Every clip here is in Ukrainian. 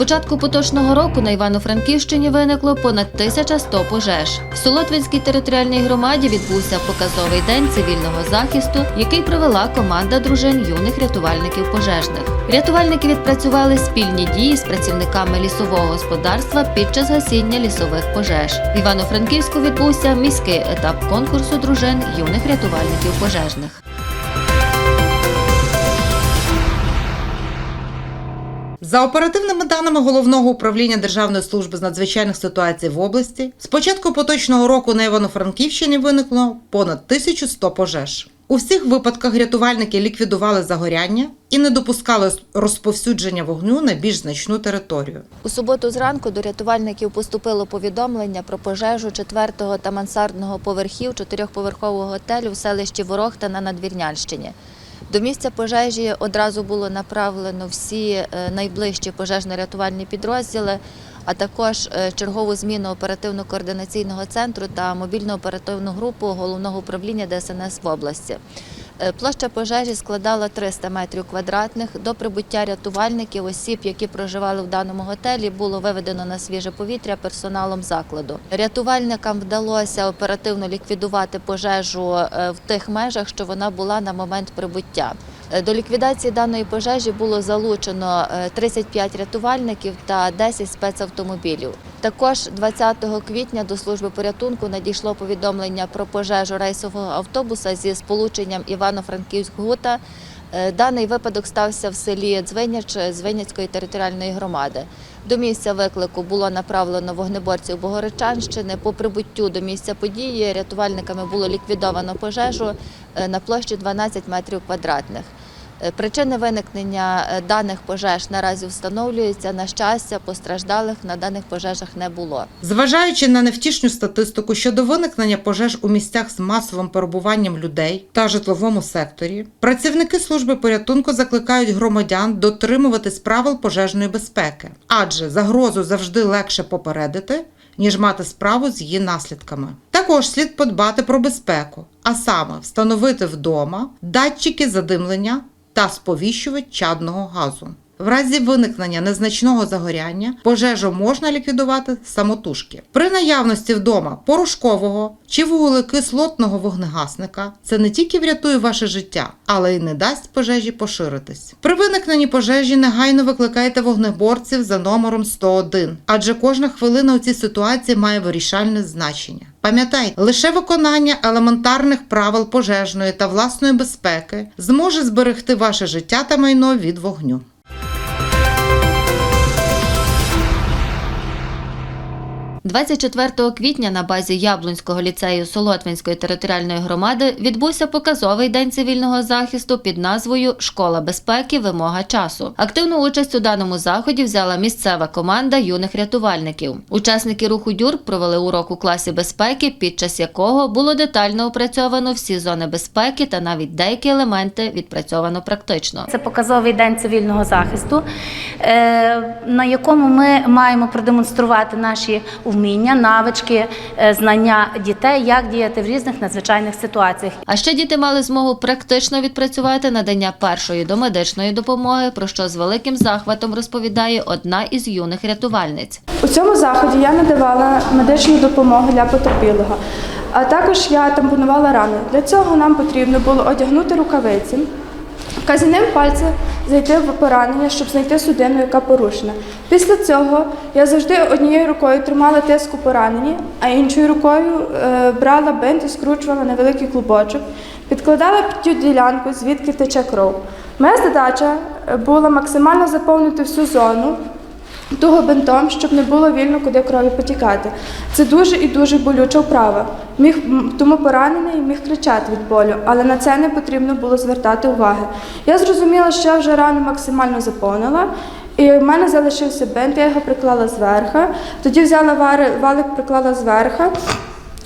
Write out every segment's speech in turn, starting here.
початку поточного року на Івано-Франківщині виникло понад 1100 пожеж. В Солотвинській територіальній громаді відбувся показовий день цивільного захисту, який провела команда дружин юних рятувальників пожежних. Рятувальники відпрацювали спільні дії з працівниками лісового господарства під час гасіння лісових пожеж. В Івано-Франківську відбувся міський етап конкурсу дружин юних рятувальників пожежних. За оперативними даними головного управління Державної служби з надзвичайних ситуацій в області, з початку поточного року на Івано-Франківщині виникло понад 1100 пожеж. У всіх випадках рятувальники ліквідували загоряння і не допускали розповсюдження вогню на більш значну територію. У суботу зранку до рятувальників поступило повідомлення про пожежу четвертого та мансардного поверхів чотирьохповерхового готелю в селищі Ворохта на Надвірнянщині. До місця пожежі одразу було направлено всі е, найближчі пожежно-рятувальні підрозділи, а також е, чергову зміну оперативно-координаційного центру та мобільну оперативну групу головного управління ДСНС в області. Е, Площа пожежі складала 300 метрів квадратних. До прибуття рятувальників осіб, які проживали в даному готелі, було виведено на свіже повітря персоналом закладу. Рятувальникам вдалося оперативно ліквідувати пожежу е, в тих межах, що вона була на момент прибуття. Е, До ліквідації даної пожежі було залучено е, 35 рятувальників та 10 спецавтомобілів. Також 20 квітня до служби порятунку надійшло повідомлення про пожежу рейсового автобуса зі сполученням Івано-Франківськ-Гута. Е, Даний випадок стався в селі Дзвиняч Звиняцької територіальної громади. До місця виклику було направлено вогнеборців Богородчанщини. По прибуттю до місця події рятувальниками було ліквідовано пожежу е, на площі 12 метрів квадратних. Е, Причини виникнення е, даних пожеж наразі встановлюються. На щастя, постраждалих на даних пожежах не було. Зважаючи на невтішну статистику щодо виникнення пожеж у місцях з масовим перебуванням людей та житловому секторі, працівники служби порятунку закликають громадян дотримуватись правил пожежної безпеки, адже загрозу завжди легше попередити, ніж мати справу з її наслідками. Також слід подбати про безпеку, а саме встановити вдома датчики задимлення та сповіщувач чадного газу. В разі виникнення незначного загоряння пожежу можна ліквідувати самотужки. При наявності вдома порошкового чи вуглекислотного вогнегасника це не тільки врятує ваше життя, але й не дасть пожежі поширитись. При виникненні пожежі негайно викликайте вогнеборців за номером 101, адже кожна хвилина у цій ситуації має вирішальне значення. Пам'ятай, лише виконання елементарних правил пожежної та власної безпеки зможе зберегти ваше життя та майно від вогню. – 24 квітня на базі Яблунського ліцею Солотвинської територіальної громади відбувся показовий день цивільного захисту під назвою Школа безпеки. Вимога часу. Активну участь у даному заході взяла місцева команда юних рятувальників. Учасники руху ДЮР провели урок у класі безпеки, під час якого було детально опрацьовано всі зони безпеки та навіть деякі елементи відпрацьовано практично. Це показовий день цивільного захисту, е, на якому ми маємо продемонструвати наші вміння, навички, е, знання дітей, як діяти в різних надзвичайних ситуаціях. А ще діти мали змогу практично відпрацювати надання першої домедичної допомоги, про що з великим захватом розповідає одна із юних рятувальниць. У цьому заході я надавала медичну допомогу для потерпілого, а також я тампонувала рани. Для цього нам потрібно було одягнути рукавиці, вказівним пальцем зайти в поранення, щоб знайти судину, яка порушена. Після цього я завжди однією рукою тримала тиск у пораненні, а іншою рукою е, брала бинт і скручувала невеликий клубочок, підкладала під ділянку, звідки тече кров. Моя задача е, була максимально заповнити всю зону туго бинтом, щоб не було вільно куди крові потікати. Це дуже і дуже болюча вправа. Міг тому поранений міг кричати від болю, але на це не потрібно було звертати уваги. Я зрозуміла, що я вже рану максимально заповнила. І в мене залишився бинт, я його приклала зверху. Тоді взяла валик, приклала зверху.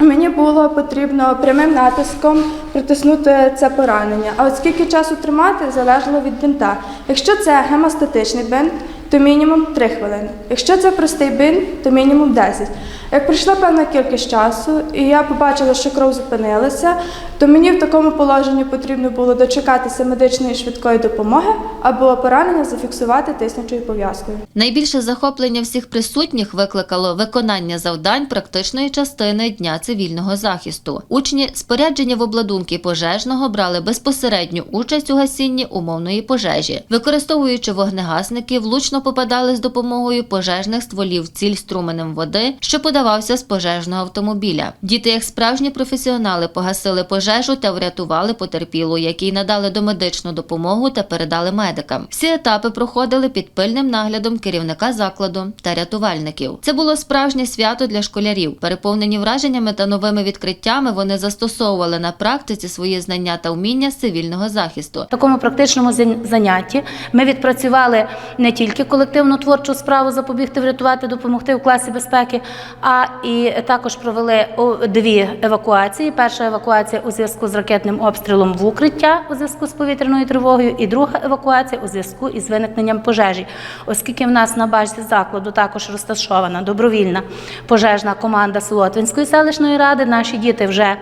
Мені було потрібно прямим натиском притиснути це поранення. А от скільки часу тримати, залежало від бинта. Якщо це гемостатичний бинт, то мінімум 3 хвилини. Якщо це простий бинт, то мінімум 10. Як пройшла певна кількість часу, і я побачила, що кров зупинилася, то мені в такому положенні потрібно було дочекатися медичної швидкої допомоги або поранення зафіксувати тиснячою пов'язкою. Найбільше захоплення всіх присутніх викликало виконання завдань практичної частини Дня цивільного захисту. Учні спорядження в обладунки пожежного брали безпосередню участь у гасінні умовної пожежі, використовуючи вогнегасники, влучно попадали з допомогою пожежних стволів ціль струменем води, що подавався з пожежного автомобіля. Діти, як справжні професіонали, погасили пожежу та врятували потерпілу, якій надали домедичну допомогу та передали медикам. Всі етапи проходили під пильним наглядом керівника закладу та рятувальників. Це було справжнє свято для школярів. Переповнені враженнями та новими відкриттями вони застосовували на практиці свої знання та вміння з цивільного захисту. В такому практичному зан- занятті ми відпрацювали не тільки колективну творчу справу запобігти, врятувати, допомогти в класі безпеки, а і також провели дві евакуації. Перша евакуація у зв'язку з ракетним обстрілом в укриття у зв'язку з повітряною тривогою, і друга евакуація у зв'язку із виникненням пожежі, оскільки в нас на базі закладу також розташована добровільна пожежна команда Солотвинської селищної ради. Наші діти вже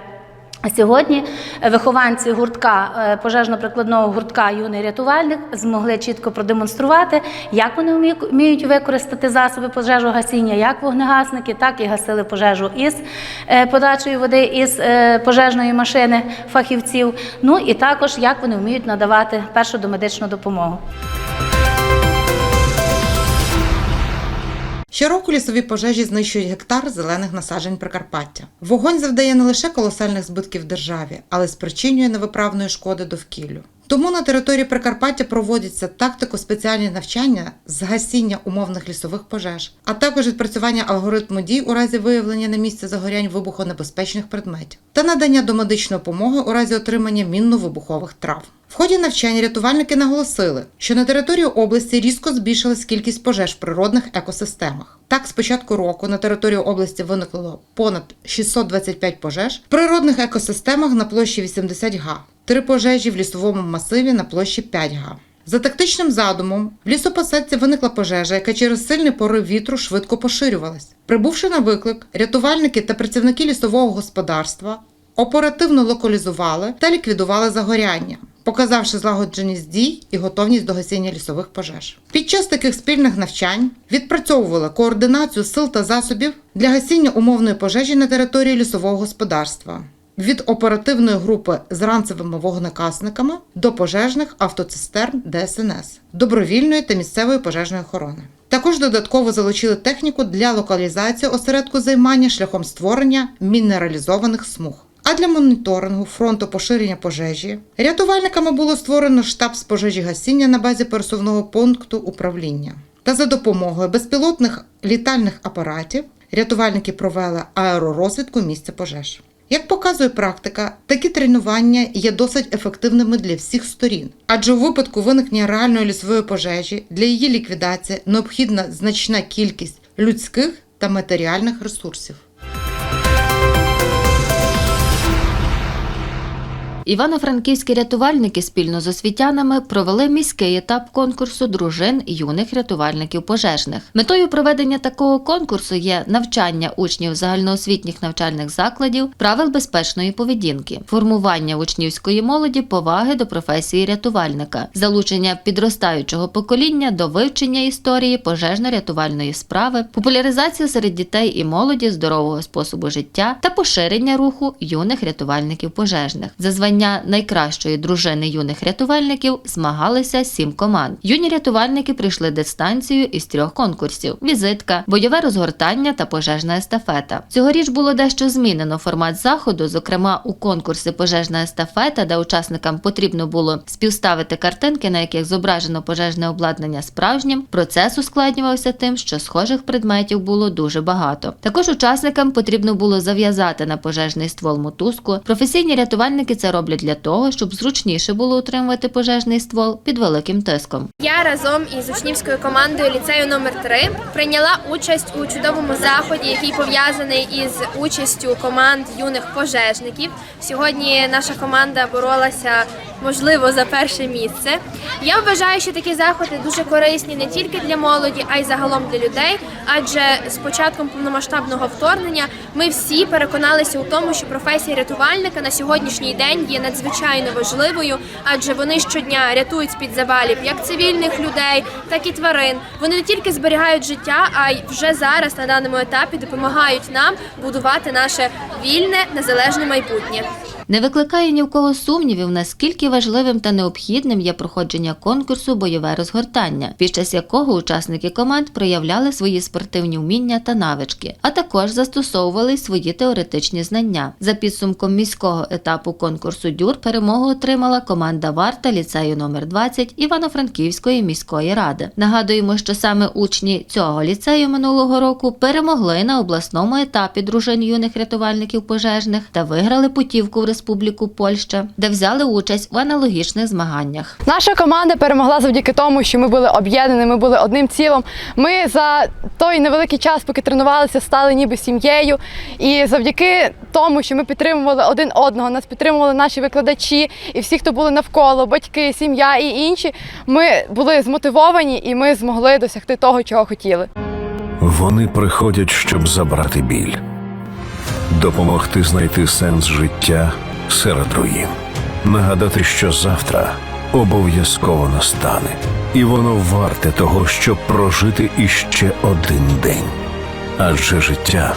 Сьогодні вихованці гуртка е, пожежно-прикладного гуртка Юний рятувальник змогли чітко продемонструвати, як вони вмі- вміють використати засоби пожежогасіння, як вогнегасники, так і гасили пожежу із е, подачою води із е, пожежної машини фахівців. Ну і також як вони вміють надавати першу домедичну допомогу. Щороку лісові пожежі знищують гектар зелених насаджень Прикарпаття. Вогонь завдає не лише колосальних збитків державі, але й спричинює невиправної шкоди довкіллю. Тому на території Прикарпаття проводяться тактико-спеціальні навчання з гасіння умовних лісових пожеж, а також відпрацювання алгоритму дій у разі виявлення на місці загорянь вибухонебезпечних предметів та надання домедичної допомоги у разі отримання мінно-вибухових травм. В ході навчань рятувальники наголосили, що на території області різко збільшилась кількість пожеж в природних екосистемах. Так, з початку року на території області виникло понад 625 пожеж в природних екосистемах на площі 80 га, три пожежі в лісовому масиві на площі 5 га. За тактичним задумом, в лісопосадці виникла пожежа, яка через сильний порив вітру швидко поширювалась. Прибувши на виклик, рятувальники та працівники лісового господарства оперативно локалізували та ліквідували загоряння, показавши злагодженість дій і готовність до гасіння лісових пожеж. Під час таких спільних навчань відпрацьовували координацію сил та засобів для гасіння умовної пожежі на території лісового господарства. Від оперативної групи з ранцевими вогнекасниками до пожежних автоцистерн ДСНС, добровільної та місцевої пожежної охорони. Також додатково залучили техніку для локалізації осередку займання шляхом створення мінералізованих смуг. А для моніторингу фронту поширення пожежі рятувальниками було створено штаб з пожежі гасіння на базі пересувного пункту управління. Та за допомогою безпілотних літальних апаратів рятувальники провели аеророзвідку місця пожеж. Як показує практика, такі тренування є досить ефективними для всіх сторін, адже у випадку виникнення реальної лісової пожежі для її ліквідації необхідна значна кількість людських та матеріальних ресурсів. Івано-франківські рятувальники спільно з освітянами провели міський етап конкурсу дружин юних рятувальників пожежних. Метою проведення такого конкурсу є навчання учнів загальноосвітніх навчальних закладів правил безпечної поведінки, формування учнівської молоді поваги до професії рятувальника, залучення підростаючого покоління до вивчення історії пожежно-рятувальної справи, популяризація серед дітей і молоді здорового способу життя та поширення руху юних рятувальників пожежних. За звання найкращої дружини юних рятувальників змагалися сім команд. Юні рятувальники прийшли дистанцію із трьох конкурсів: візитка, бойове розгортання та пожежна естафета. Цьогоріч було дещо змінено формат заходу. Зокрема, у конкурсі пожежна естафета, де учасникам потрібно було співставити картинки, на яких зображено пожежне обладнання справжнім. Процес ускладнювався тим, що схожих предметів було дуже багато. Також учасникам потрібно було зав'язати на пожежний ствол мотузку. Професійні рятувальники це роблять для того, щоб зручніше було утримувати пожежний ствол під великим тиском. Я разом із учнівською командою ліцею номер 3 прийняла участь у чудовому заході, який пов'язаний із участю команд юних пожежників. Сьогодні наша команда боролася можливо, за перше місце. Я вважаю, що такі заходи дуже корисні не тільки для молоді, а й загалом для людей. Адже з початком повномасштабного вторгнення ми всі переконалися у тому, що професія рятувальника на сьогоднішній день є надзвичайно важливою, адже вони щодня рятують з-під завалів як цивільних людей, так і тварин. Вони не тільки зберігають життя, а й вже зараз на даному етапі допомагають нам будувати наше вільне незалежне майбутнє. Не викликає ні в кого сумнівів, наскільки важливим та необхідним є проходження конкурсу бойове розгортання, під час якого учасники команд проявляли свої спортивні вміння та навички, а також застосовували свої теоретичні знання. За підсумком міського етапу конкурсу дюр перемогу отримала команда Варта ліцею номер 20 Івано-Франківської міської ради. Нагадуємо, що саме учні цього ліцею минулого року перемогли на обласному етапі дружин юних рятувальників пожежних та виграли путівку в Республіку Польща, де взяли участь в аналогічних змаганнях. Наша команда перемогла завдяки тому, що ми були об'єднані, ми були одним цілом. Ми за той невеликий час, поки тренувалися, стали ніби сім'єю. І завдяки тому, що ми підтримували один одного, нас підтримували наші викладачі і всі, хто були навколо, батьки, сім'я і інші. Ми були змотивовані і ми змогли досягти того, чого хотіли. Вони приходять, щоб забрати біль, допомогти знайти сенс життя серед руїн, нагадати, що завтра обов'язково настане, і воно варте того, щоб прожити іще один день. Адже життя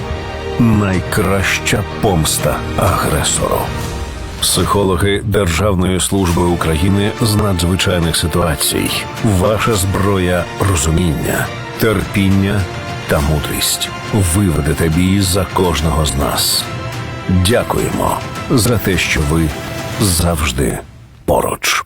найкраща помста агресору. Психологи Державної служби України з надзвичайних ситуацій. Ваша зброя розуміння, терпіння та мудрість. Ви ведете бій за кожного з нас. Дякуємо за те, що ви завжди поруч.